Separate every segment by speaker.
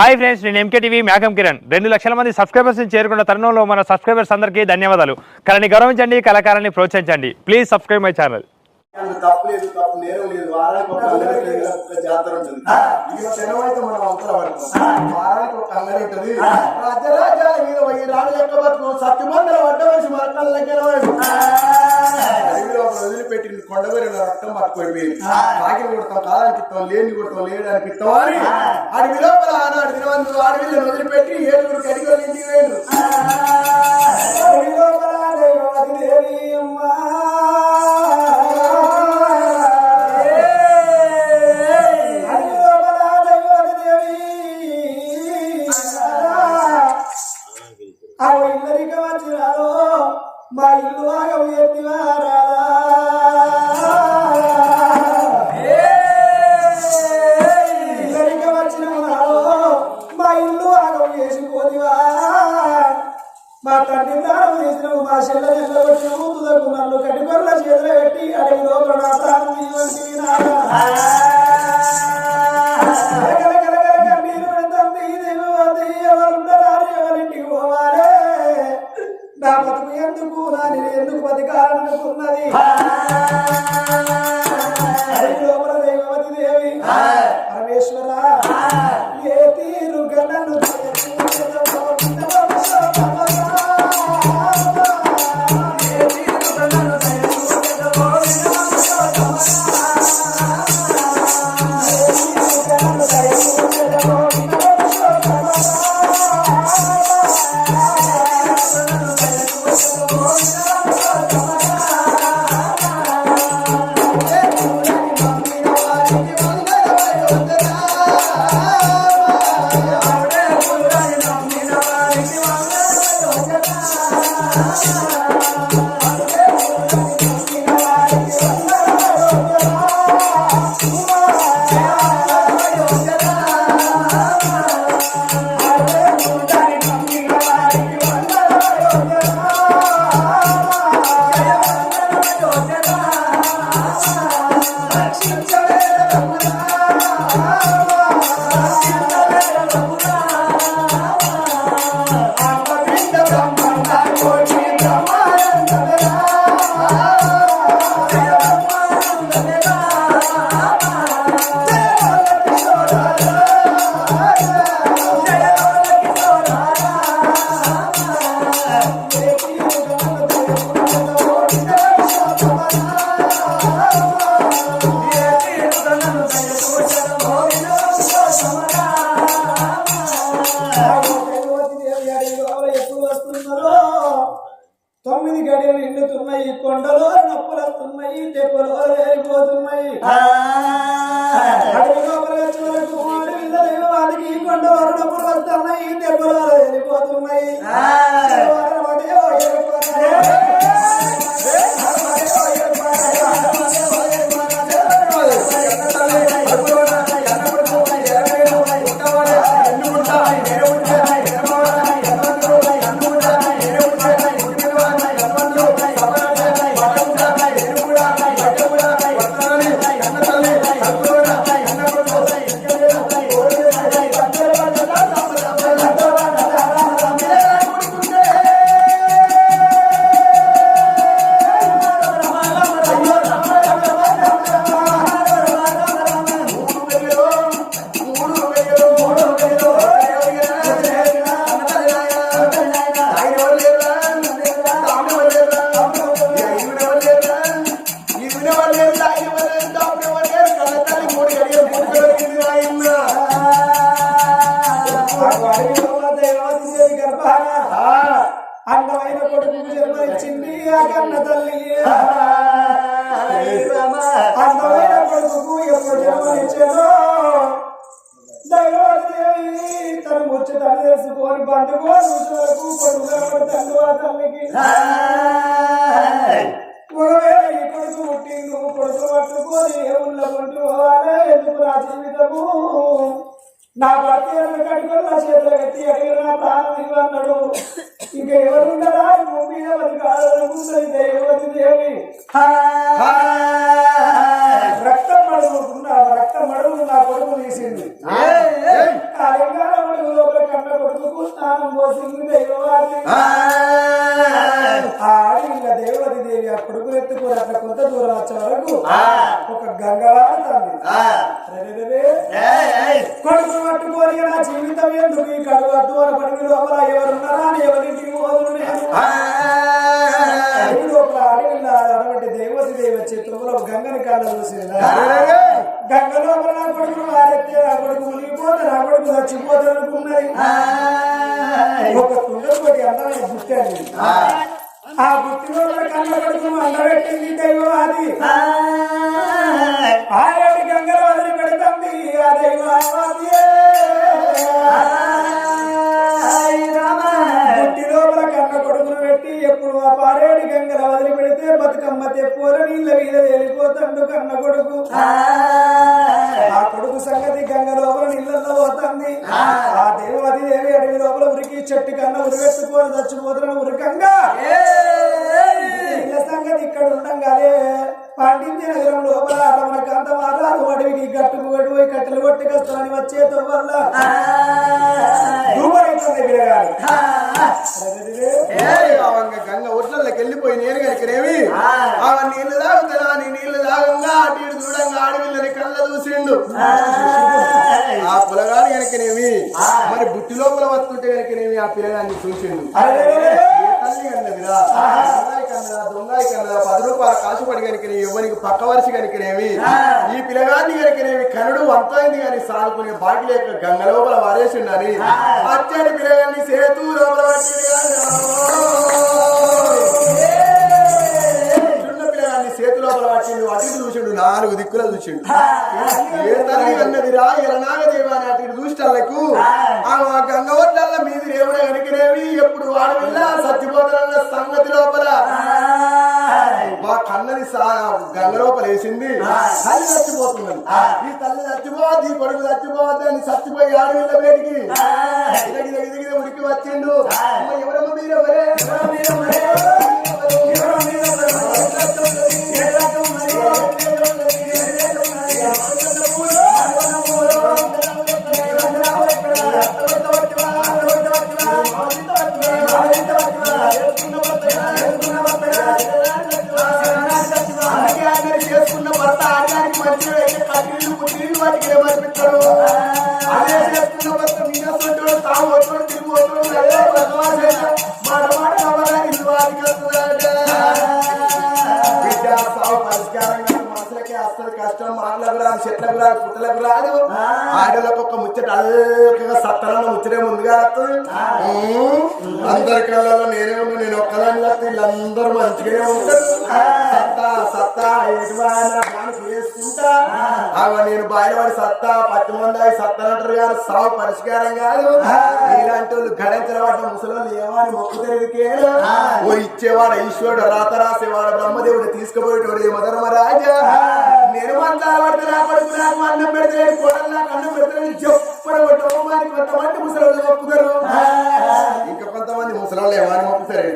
Speaker 1: Hi friends నేను MKTV మేఘం కిరణ్. రెండు లక్షల మంది సబ్స్క్రైబర్స్ చేరుకున్న తరుణంలో మన సబ్స్క్రైబర్స్ అందరికీ ధన్యవాదాలు. కళని గౌరవించండి కళాకారాన్ని ప్రోత్సహించండి. Please subscribe my channel.
Speaker 2: తప్పు లేదు తప్పు నేరం లేదు. వారానికి ఒక అంగడి జాతర ఉంటుంది. సెలవు అయితే మనం అవసరం పడతాం. వారానికి ఒక అంగడి ఉంటుంది. రాజ్యరాజ్యాల మీద పోయి రాణి లెక్క బతుకు సత్యమందర వడ్డ వేసి మన కళ్ళ దగ్గర అడవిలో ఒక వదిలిపెట్టి కొండగరి రక్తం పట్టుకోయిపోయింది ఆగిన కొడతాం కాలానికి ఇస్తాం లేని కొడతాం లేడానికి ఇస్తాం అని అడవి లోపల ఆనాడు దినవంతులు అడవిలో వదిలిపెట్టి ఏడుగురు కడిగోలు ఇంటికి వేడు అడవి లోపల దైవవతి దేవి అమ్మా పరమేశ్వర ఏ తీరు తెలుసుకొని బంధువు వరకు కొడుకు తండ్రి ఆ తల్లికి ఒకవేళ ఈ కొడుకు పుట్టిండు కొడుకు పట్టుకొని ఏ కొంటూ పోవాలే ఎందుకు నా జీవితము నా భర్త కడుకొని నా చేతులు ఎత్తి అడిగిన నా ప్రాణం ఇవ్వన్నాడు. ఇంకా ఎవరు ఉండరా భూమి ఎవరు కాదనుకుంటుంది ఎవరి దేవి రక్త మడుగుకున్న రక్త మడుగు నా కొడుకు తీసింది. తెలంగాణ మడుగు లోపల కన్న కొడుకు స్నానం పోసింది దైవవాది ఆ ఆడిల్ల దేవ దేవి ఆ కొడుకులు ఎత్తుకుని అట్లా కొంత దూరం వచ్చే వరకు ఒక గంగవాడు తల్లి కొడుకు పట్టుకొని నా జీవితం ఎందుకు ఈ కడుగు అడ్డు అని పడికి లోపల ఎవరున్నారా అని ఎవరింటికి లోపల అడవంటి దేవతి దేవి వచ్చి తుమ్మలో గంగని కళ్ళ చూసింది గంగ లోపల నా కొడుకు మారెత్తే నా కొడుకు మునిగిపోతే నా కొడుకు చచ్చిపోతే అనుకున్నది ఒక అందమైన బుట్టి అండి ఆ ఉన్న కళ్ళ కొడుకు అందబెట్టింది దైవం అది ఆరేడు గంగలు వదిలి పెడుతుంది ఆ దైవాదియే. బుట్టి లోపల కన్న కొడుకును పెట్టి ఎప్పుడు ఆ పారేడు గంగల వదిలి పెడితే బతుకమ్మ తెప్పుల నీళ్ళ మీద వెళ్ళిపోతాడు కన్న కొడుకు. ఆ. కొడుకు సంగతి గంగ లోపల నీళ్ళల్లో పోతుంది. ఆ. దేవతి దేవి అడవి లోపల ఉరికి చెట్టు కన్నా ఉరివెత్తుకొని చచ్చిపోతున్న ఉరికంగా సంగతి ఇక్కడ ఉండంగానే పాండిత్య నగరం లోపల రమణ కాంత మారాలు అడవికి గట్టుకు పోయి కట్టెలు కొట్టుకొస్తానని వచ్చేతో వల్ల.
Speaker 3: గంగ ఒట్లకి వెళ్ళిపోయి నేను కనుకనేవి ఆ నీళ్ళు తాగుతా నీ నీళ్ళు తాగంగా? అటు ఇటు చూడంగా ఆడవిల్లని కళ్ళ చూసిండు. ఆ పిల్లగాడు కనుకనేమి మరి బుట్టి లోపల వస్తుంటే కనుకనేమి ఆ పిల్లగాన్ని చూసిండు? తల్లి కన్నదిరా దొంగాయి కన్నదా దొంగాయి కన్నదా పది రూపాయల కాసు పడి కనుకనే ఎవరికి పక్క వరుస కనుకనేమి ఈ పిల్లగాన్ని కనుకనేమి కనుడు అంతైంది కానీ సాగుకునే బాటి లేక గంగ లోపల వారేసిండని అచ్చడి పిల్లగాన్ని సేతు లోపల పట్టింది చేతి లోపల పట్టిండు అటు చూసిండు నాలుగు దిక్కుల చూసిండు. ఏ తల్లి అన్నది రా ఎలనాగదేవి అని అటు చూసినకు ఆ గంగవడ్డల్ల మీది రేవుడ కనుకనేవి ఎప్పుడు వాడవిల్ల సత్యపోతల సంగతి లోపల. మా కన్నది గంగ లోపల వేసింది. తల్లి చచ్చిపోతున్నది ఈ తల్లి చచ్చిపోద్ది ఈ కొడుకు చచ్చిపోద్ది అని చచ్చిపోయి ఆడవిల్ల వేడికి ఉరికి వచ్చిండు. అందరి కళ్ళలో నేనే ఉన్నా నేను ఒక్కదాని వస్తే వీళ్ళందరూ మంచిగానే ఉంటారు. సత్తా అవ నేను బయటపడి సత్తా పత్తి మంది సత్తా అంటారు కానీ సావు పరిష్కారం కాదు. ఇలాంటి వాళ్ళు గడించిన వాటి ముసలి ఏమని మొక్కు తిరిగికేను ఓ ఇచ్చేవాడు ఈశ్వరుడు రాత రాసేవాడు బ్రహ్మదేవుడు తీసుకుపోయేటోడు ఏ మధర్మరాజా నేను మాట్లాడబడితే నా కొడుకు నాకు అన్నం పెడితే కోడలు నాకు అన్నం పెడితే కొంతమంది ముసలి మొక్కుతారు ఇంకా కొంతమంది ముసలి అయితే
Speaker 2: ఏమని మొక్కుతారు?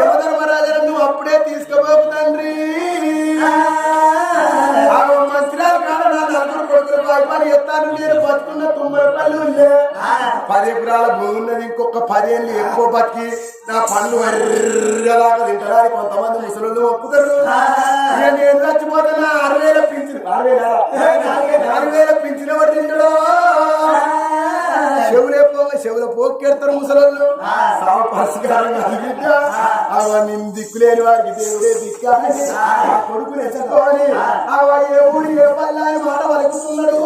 Speaker 3: యమధర్మరాజా నువ్వు అప్పుడే తీసుకోబోకు తండ్రి. పది ఎకరాల భూమి ఉన్నది ఇంకొక పదేళ్ళు ఎక్కువ బతికి నా పనులు వర్రదాకా తింటారా కొంతమంది ముసలు ఒప్పుతారు నేను చచ్చిపోతున్నా ఆరు వేల పింఛన్. ఆరు వేల. ఆరు వేల పింఛన్ ఎవరు తింటాడో? చెవులే ముసలోళ్ళు. సాగు పరిష్కారం కలిగిద్ద అవన్నీ దిక్కులేని వారికి దేవుడే దిక్క అని ఆ కొడుకుని ఎత్తుకొని ఆ. వాడు ఏ ఊరి ఏ పల్లా అని మాట వలుకుతున్నాడు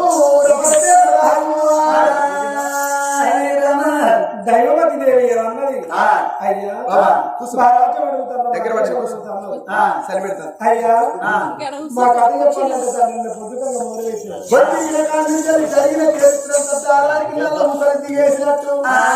Speaker 2: దేవి అన్నది. అయ్యా. అడుగుతాను
Speaker 3: దగ్గర పడి
Speaker 2: అడుగుతాను.
Speaker 3: సరి పెడతాను
Speaker 2: అయ్యా. మా కథ చెప్పాలంటే సార్ నిన్న
Speaker 3: బతికిన కాడి నుంచి జరిగిన ముసలి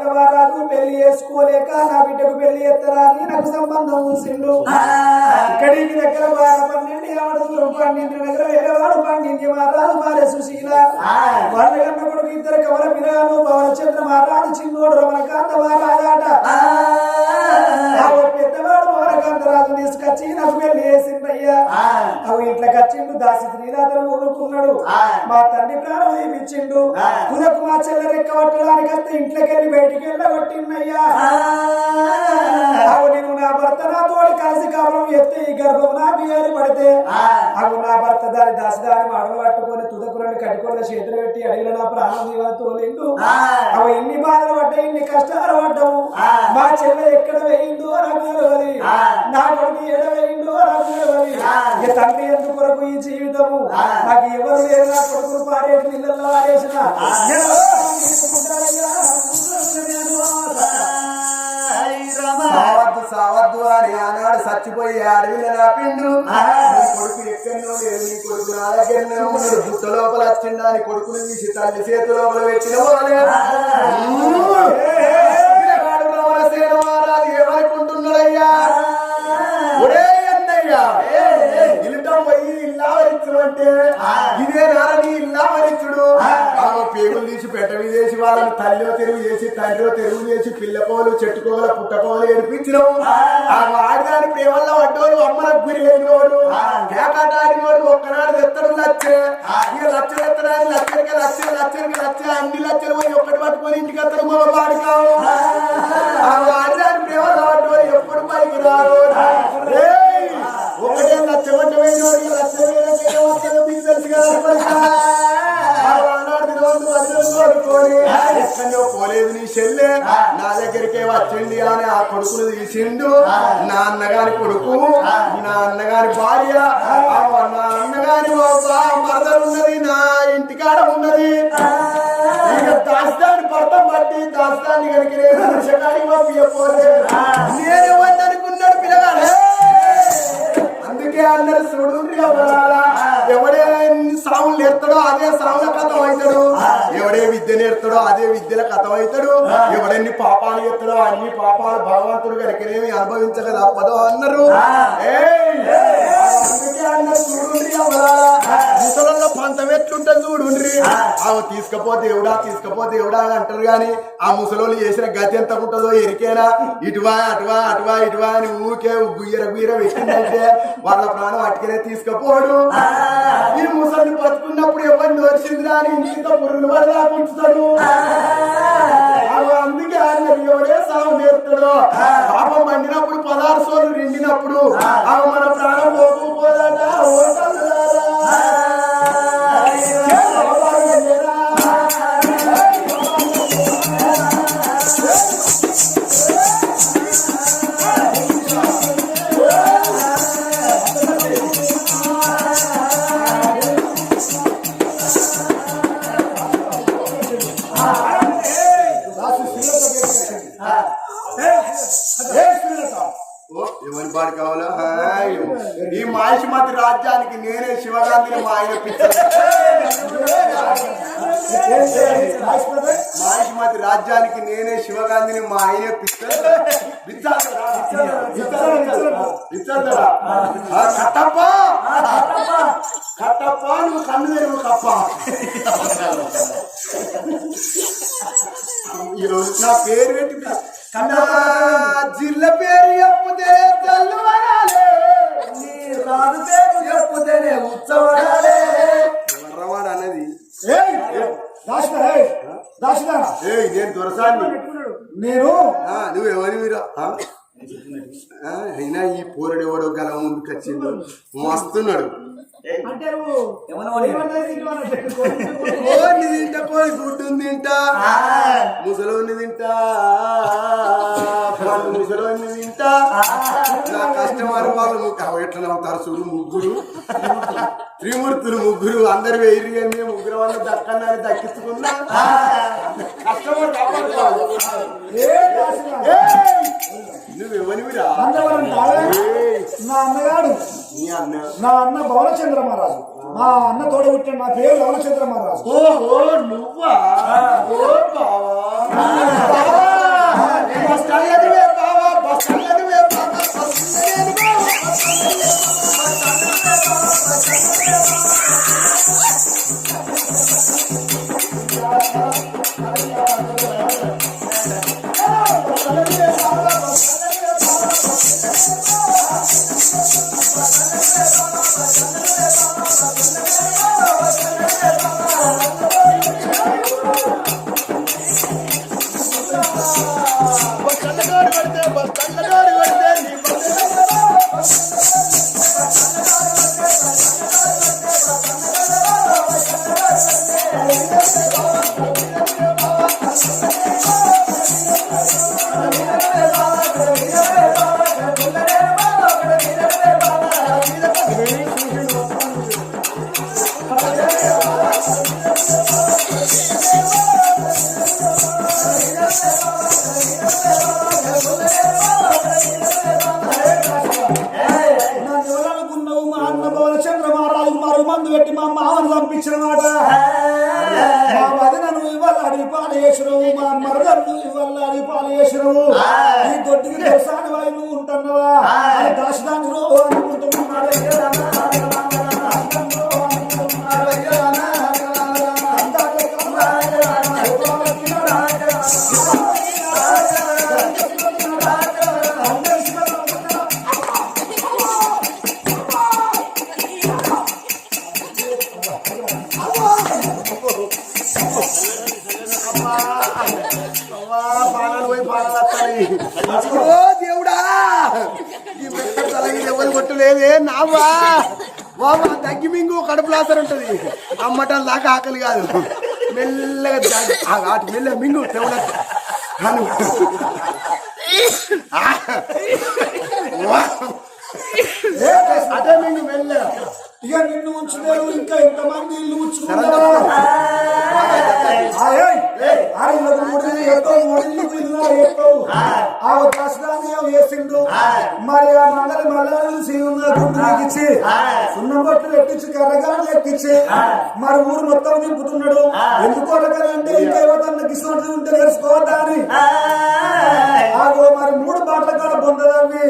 Speaker 2: తండ్రి ఎవరంగా వారాదు పెళ్ళి చేసుకోలేక నా బిడ్డకు పెళ్ళి ఎత్తరా అని నాకు సంబంధం ఉంచిండు ఇక్కడికి దగ్గర వార పన్నెండు ఆడదులు పన్నెండు దగ్గర వేరే వాడు పన్నెండు మారాలు మారే సుశీల వాళ్ళ కన్న కొడుకు ఇద్దరు కవల పిల్లలు పవన చంద్ర మారాడు చిన్నోడు రమణకాంత మారాడాట ఆ ఓ పెద్దవాడు మోరకాంతరాజు తీసుకొచ్చి నాకు పెళ్ళి చేసిందయ్యా అవి ఇంట్లోకి వచ్చిండు దాసి శ్రీనాథం ఊరుకున్నాడు మా తండ్రి ప్రాణం తీపిచ్చిండు కులకు మా చెల్లె రెక్క పట్టడానికి వస్తే ఇంట్లోకి వెళ్ళి బయటికి వెళ్ళగొట్టిందయ్యా అవు నేను నా భర్త నా తోడు కలిసి కాపురం ఎత్తే ఈ గర్భం నాకు ఏరు పడితే అవు నా భర్త దాని దాసి దాని మాటలు పట్టుకొని తుదకులను కట్టుకొని చేతులు పెట్టి అడిగిన నా ప్రాణం దీవన తోలిండు. అవి ఎన్ని బాధలు పడ్డాయి ఇన్ని కష్టాలు పడ్డాము మా చెల్లె ఎక్కడ వేయిందో నాకు తెలియదు నా కొడుకు ఎడ వేయిందో నాకు తెలియదు ఇక తండ్రి ఎందుకు కొరకు ఈ జీవితము? నాకు ఎవరు లేరు నా కొడుకులు పారేసి నీళ్ళల్లో పారేసిన
Speaker 3: సావద్దు సావద్దు అని ఆనాడు చచ్చిపోయి అడవిలో నా పిండు నీ కొడుకు ఎక్కడో లేదు నీ కొడుకు నా దగ్గరనే ఉన్నాడు గుట్ట లోపల వచ్చిండా అని కొడుకుని తీసి తల్లి చేతి లోపల పెట్టిన వాళ్ళే ఏమనుకుంటున్నాడయ్యా ఒరే అన్నయ్యా ఇల్లావరించమంటే ఇదే నారని ఇల్లావరించుడు ఆమె పేగులు తీసి పెట్ట చేసి వాళ్ళని తల్లిలో తెరువు చేసి తండ్రిలో తెరువు చేసి పిల్లకోలు చెట్టుకోలు పుట్టకోలు ఏడిపించినావు. ఆ. వాడిదాని ప్రేమల్లో పడ్డోడు అమ్మలకు గురి లేనివాడు. కేకాటాడినోడు ఒక్కనాడు ఎత్తడు లచ్చే. ఇక లచ్చలు ఎత్తడానికి లచ్చలకి లచ్చలు లచ్చలకి లచ్చ అన్ని లచ్చలు పోయి ఒక్కటి పట్టుకొని ఇంటికి ఎత్తడు మా వాడు కావు ఆ వాడిదాని ప్రేమలో పడ్డోడు ఎప్పుడు పైకి రాడు! ఒకటే లచ్చ లచ్చ వేరే ఎక్కడో పోలేదు నీ చెల్లె. నా దగ్గరికే వచ్చింది అని ఆ కొడుకును తీసిండు. నా అన్నగారి కొడుకు నా అన్నగారి భార్య నా అన్నగారి మరదలు ఉన్నది నా ఇంటికాడ ఉన్నది. దాస్తాన్ని పడతాం బట్టి దాస్తాన్ని కనుక నేను నేనేమని నేర్తాడో అదే విద్యల కథం అవుతాడు ఎవడెన్ని పాపాలు ఎత్తాడో అన్ని పాపాలు భగవంతుడు కనుకనేమి అనుభవించక తప్పదో అన్నారు. ఏయ్! ముసలలో పంతం ఎట్లుంటుంది చూడుండ్రి. ఆమె తీసుకపో దేవుడా తీసుకపో దేవుడా అని అంటారు గాని ఆ ముసలోళ్ళు చేసిన గతి ఎంత ఉంటుందో ఎరికేనా? ఇటువా అటువా అటువా ఇటువా అని ఊకే గుయ్యర గుయ్యర పెట్టిందంటే వాళ్ళ ప్రాణం అటుకనే తీసుకపోడు. ఈ ముసలిని బతుకున్నప్పుడు ఎవరిని వచ్చిందిరా అని ఇంటితో పురుగుల వల్ల ఉంచుతాడు అందుకే ఆయన ఎవడే సాగు నేర్తాడో పాపం పండినప్పుడు పదహారు సోలు నిండినప్పుడు ఆమె మన ప్రాణం మా ఆయన కట్టప్ప కట్టప్ప నువ్వు కన్ను తెరువు కప్ప. ఈరోజు నా పేరు పెట్టి పిలిచి- నా జిల్ల పేరు చెప్పుతే తెల్లవరాలే. నీ రాజు పేరు చెప్పుతేనే ఉత్సవరాలే. ఎవర్రవాడు అన్నది నేను దొరసాన్ని
Speaker 2: నేను
Speaker 3: ఆ, నువ్వు ఎవరివిరా అయినా ఈ పోరడు ఎవడో గల ముందుకు వచ్చిండు మస్తున్నాడు. తింటా కోడి గుడ్డుని తింటా. ముసలోని తింటా. తింటా నా కస్టమర్ వాళ్ళు ముగ్గురు ఎట్లా చూడు ముగ్గురు. త్రిమూర్తులు ముగ్గురు అందరు వేయరు మేము ముగ్గురు వల్ల దక్కన్నాన్ని దక్కించుకున్నా. కస్టమర్! నువ్వెవనివిరా!
Speaker 4: నా అన్నగాడు.
Speaker 3: అన్న?
Speaker 4: నా అన్న భవనచంద్ర మహారాజు. మా అన్న తోడ పుట్టిన నా పేరు భవనచంద్ర మహారాజు.
Speaker 3: ఓహో నువ్వా? ఓ బావా. పానాలు పోయి పానాలు వస్తాయి. ఓ దేవుడా! ఈ మెట్ట తలకి ఎవరు కొట్టలేదే? నావా బాబా తగ్గి మింగు కడుపు లాసర్ ఉంటుంది. అమ్మటం దాకా ఆకలి కాదు. మెల్లగా దాగి- అటు మెల్లగా మింగు తెవడ అను. మింగు మెల్లగా.
Speaker 4: ఇక నిన్ను ఉంచలేరు ఇంకా ఎంతమంది ఇల్లు వేసిండు. మరి ఆ సీనున్న గుండెకి ఇచ్చి సున్నం బొట్లు ఎక్కించి కర్రగాడు ఎక్కించి మరి ఊరు మొత్తం నింపుతున్నాడు. ఎందుకు అంటే ఇంకా యువతన్న కిష్టం ఉంటే నేర్చుకోవద్దా అని. మరి మూడు బాటల కాడ బొందదవి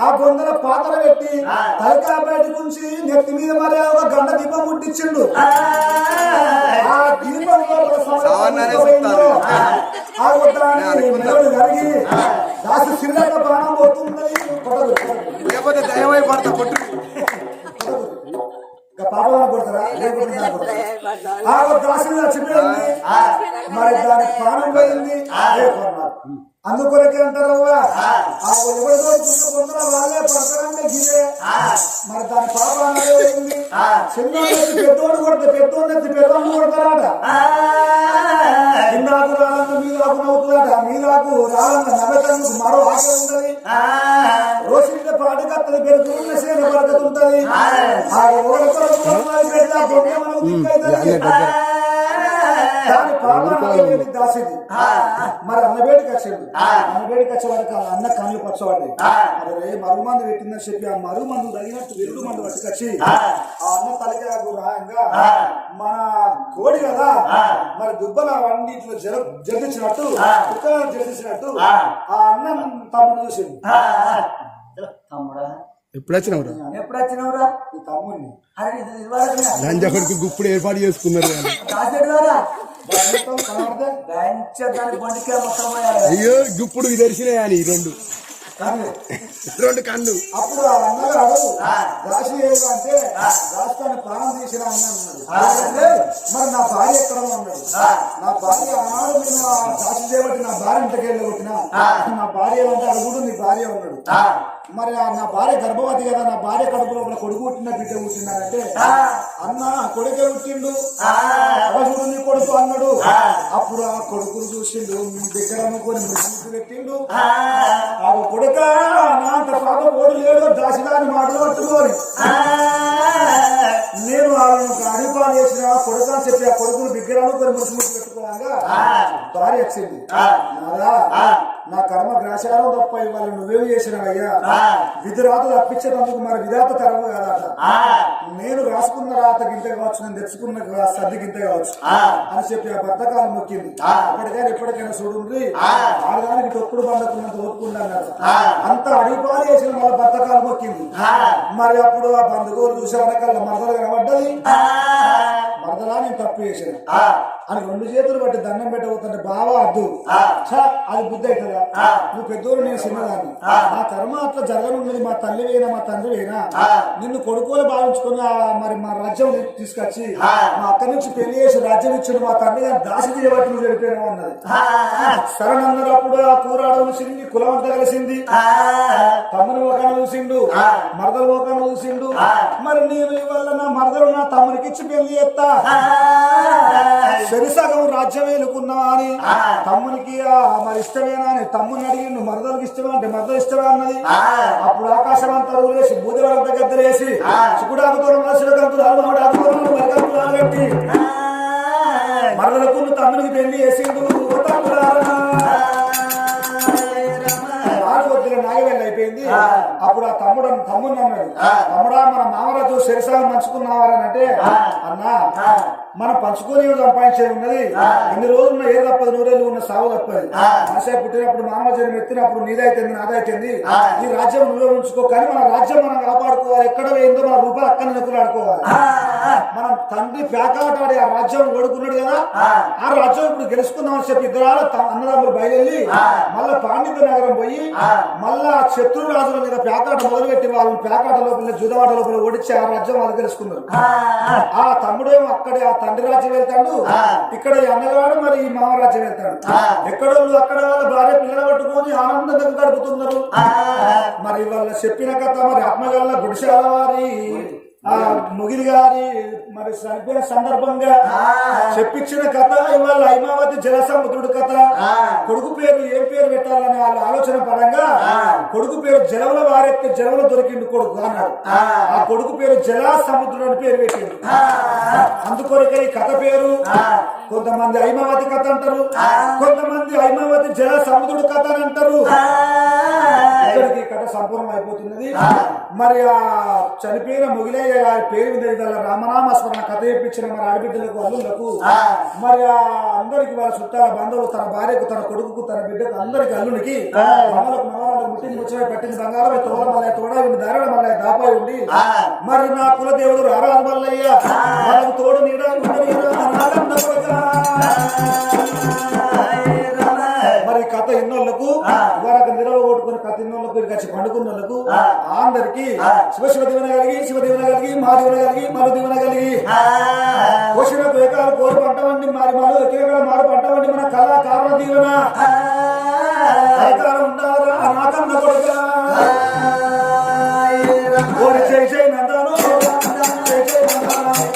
Speaker 4: ఆ బొందల పాత్ర పెట్టి తలకాయ బయట నుంచి నెత్తి మీద మరి ఒక గంట దీపం ముట్టించిండు ఆ. దీపం. ఆ వడ్డాన్ని మెదడు కరిగి దాసి సిరిలాక ప్రాణం కొట్టదు.
Speaker 3: లేకపోతే దయమై పడతా కొట్టు.
Speaker 4: ఇంకా పాపం కొడతారా కొడతారా? ఆ దాసి చచ్చిపోయింది మరి దాని ప్రాణం పోయింది. అందుకొరకే చిన్న పొందర వాళ్ళే పడతారంటే గివే మరి దాని పాపం పోయింది చిన్నోడు పెద్దోడు కొడితే పెద్దోడు పెద్దోడు కొడతారట. ఇందాకు రాలంగా మీదాకు నవ్వుతుందట. మీదాకు రాలంగా నవ్వటానికి మరో ఆశ ఉంటది. పెరుగుతున్న సేన బరకత ఉంటది ఆ. ఎవరి కొరకు బొమ్మలు పెడితే దాని పాపాన్ని దాసింది? మరి అన్నబేడికి వచ్చాడు. అన్నబేడికి వచ్చేవాడికి ఆ అన్న కళ్ళు పచ్చవాడి మరి రే మరుగు మందు పెట్టిందని చెప్పి ఆ మరుగు మందు తగినట్టు వెరుడు మందు పట్టుకొచ్చి ఆ. అన్న తలకి రాయంగా మన కోడి కదా మరి దుబ్బల అన్నింటిలో జర జరిచినట్టు కుక్కలను ఆ. అన్న తమ్ముడు చూసింది
Speaker 5: తమ్ముడా?
Speaker 3: ఎప్పుడు వచ్చినావు
Speaker 5: ఎప్పుడు వచ్చినవురా
Speaker 4: తమ్ముడిని.
Speaker 5: అరే
Speaker 3: లంజకొడికి గుప్పుడు ఏర్పాటు చేసుకున్నారు అయ్యో అని ఈ రెండు. రెండు కన్ను.
Speaker 4: అప్పుడు ఆ అన్నగారు రాశి ఏదో అంటే రాష్ట్రాన్ని ప్రాణం తీసిన అన్న అన్నాడు. మరి నా భార్య ఎక్కడ ఉన్నాడు నా భార్య ఆనాడు నేను రాశి చేయబట్టి నా భార్య ఇంటికి వెళ్ళగొట్టిన. నా భార్య అంటే అడుగుడు నీ భార్య ఉన్నాడు. మరి నా భార్య గర్భవతి కదా నా భార్య కడుపులో ఉన్న కొడుకు పుట్టిన బిడ్డ పుట్టినారంటే అన్న కొడుకే పుట్టిండు. అవసరం నీ కొడుకు అన్నాడు. అప్పుడు ఆ కొడుకును చూసిండు మీ దగ్గర అనుకొని పెట్టిండు. ఆ. కొడుక నా అంత పాప ఓడి లేడు దాసిదాని మాటలు పట్టుకోని నేను వాళ్ళను అడిపాలు చేసిన కొడుకు చెప్పి అనుకొని ముసుగు ముసుగు పెట్టుకోగా భార్య వచ్చింది నా కర్మ గ్రాసారం తప్ప ఇవాళ నువ్వేం చేసినావయ్యా? విధి రాత తప్పించేటందుకు మరి విధాత తరము కాదట. నేను రాసుకున్న రాత గింత కావచ్చు నేను తెచ్చుకున్న సర్ది గింత కావచ్చు. అని చెప్పి ఆ బద్దకాలు మొక్కింది. అప్పటికైనా ఎప్పటికైనా చూడండి ఆడదానికి తొక్కుడు బండకున్నంత ఒప్పుకుండా అంత అడిపాలు చేసిన వాళ్ళ బద్దకాలు మొక్కింది. మరి అప్పుడు ఆ బంధువులు చూసే వెనకాల మరదలు కనబడ్డది. మరదలా నేను తప్పు చేసిన lá. అని రెండు చేతులు బట్టి దండం పెట్టబోతుంటే బావా అద్దు. అది బుద్ధి అవుతుందా? నువ్వు పెద్దోడు నేను చిన్నదాన్ని. నా కర్మ అట్లా జరగనున్నది మా తల్లి వేనా మా తండ్రి వేనా నిన్ను కొడుకోలు భావించుకుని ఆ మరి మా రాజ్యం తీసుకొచ్చి మా అక్క నుంచి పెళ్ళి చేసి రాజ్యం ఇచ్చిన మా తండ్రి దాసి చేయబట్టి నువ్వు వెళ్ళిపోయినావు అన్నది. శరణన్నప్పుడు ఆ. కూర అడవులు సింది కులం అంతా కలిసింది. తమ్ముని ఒకన చూసిండు మరదలు ఒకన చూసిండు. మరి నేను ఇవాళ నా మరదలు నా తమ్మునికి ఇచ్చి పెళ్ళి చేస్తా. సరిసగం రాజ్యం వేలుకున్నావా అని తమ్మునికి ఆ మరి ఇష్టమేనా అని తమ్ముని అడిగిండు మరదలకు ఇష్టమా? అంటే మరదలు ఇష్టమే? అన్నది. అప్పుడు ఆకాశం అంతా ఊరేసి గద్దరేసి ఆకుతున్నాడు మరి కంతులు ఆగట్టి మరదలకు తమ్మునికి పెళ్ళి చేసిండు నాగవేళ్ళు అయిపోయింది. అప్పుడు ఆ తమ్ముడు తమ్ముడు అన్నాడు. తమ్ముడా మన మామరాజు శరిసాగం పంచుకున్నావారని అంటే అన్నా మనం పంచుకొని సంపాదించేది ఉన్నది. ఎన్ని రోజులు ఉన్న ఏ తప్పదు నూరేళ్ళు ఉన్న సాగు తప్పదు. ఆశ పుట్టినప్పుడు మానవ జన్మ ఎత్తినప్పుడు నీదైతుంది నాదైతుంది ఈ రాజ్యం నువ్వే ఉంచుకో కానీ మన రాజ్యం మనం కాపాడుకోవాలి. ఎక్కడ వేయిందో మన రూపాయలు అక్కడ నెక్కులు ఆడుకోవాలి మనం తండ్రి పేకాట ఆడి ఆ రాజ్యం ఓడుకున్నాడు కదా? ఆ. రాజ్యం ఇప్పుడు గెలుచుకుందామని చెప్పి ఇద్దరు అన్నదమ్ములు బయలుదేరి మళ్ళా పాండిత నగరం పోయి మళ్ళా శత్రు రాజుల మీద పేకాట మొదలుపెట్టి వాళ్ళని పేకాట లోపల జుదవాట లోపల ఓడించి ఆ రాజ్యం వాళ్ళు గెలుచుకున్నారు. ఆ తమ్ముడేమో అక్కడే ఆ తండ్రి రాజ్యం వెళ్తాడు ఇక్కడ ఈ అన్నగాడు మరి ఈ మామ రాజ్యం వెళ్తాడు ఎక్కడోళ్ళు అక్కడ వాళ్ళ భార్య పిల్లలు పట్టుకొని ఆనందంగా గడుపుతున్నారు? మరి వాళ్ళ చెప్పిన కథ మరి ఆత్మగల్ల గుడిశాల వారి ఆ ముగిలి గారి మరి చనిపోయిన సందర్భంగా చెప్పించిన కథ ఇవాళ హైమావతి జలసముద్రుడు కథ. కొడుకు పేరు ఏం పేరు పెట్టాలని వాళ్ళ ఆలోచన పరంగా కొడుకు పేరు జలముల వారెత్తే జలముల దొరికిండు కొడుకు అన్నాడు. ఆ. కొడుకు పేరు జలా సముద్రుడు అని పేరు పెట్టిండు. అందుకొరకే ఈ కథ పేరు కొంతమంది హైమావతి కథ అంటారు. కొంతమంది హైమావతి జల సముద్రుడు కథ అని అంటారు. ఇక్కడికి కథ సంపూర్ణం అయిపోతున్నది. మరి ఆ చనిపోయిన మొగిలయ్య గారి పేరు మీద ఇవాళ రామనామ స్మరణ కథ చెప్పించిన మరి ఆడబిడ్డలకు అల్లులకు మరి ఆ అందరికి వాళ్ళ చుట్టాల బంధువులు తన భార్యకు తన కొడుకుకు తన బిడ్డకు అందరికి అల్లునికి మమ్మలకు మనవాళ్ళకు ముట్టింది పెట్టింది బంగారం తోడ మల్లయ్య తోడ ఉంది దారుణ మల్లయ్య దాపాయి ఉండి. మరి నా కుల దేవుడు రారాజు మల్లయ్య. మనకు తోడు నీడ కొడుకా. మరి కథ ఎన్నోళ్ళకు వరకు నిలవ కొట్టుకుని కథ ఎన్నోళ్ళకు కలిసి పండుకున్నోళ్ళకు అందరికి శివ శివ దీవన కలిగి శివ దీవన కలిగి మా కలిగి మరు దీవన కలిగి కోసిన ద్వేకాలు కోరు పంటవండి మరి మరో ఎక్కడ మారు పంటవండి మన కళ కారణ దీవన ఉండారా నాకన్న కొడుకా జై జై నందాను జై జై నందాను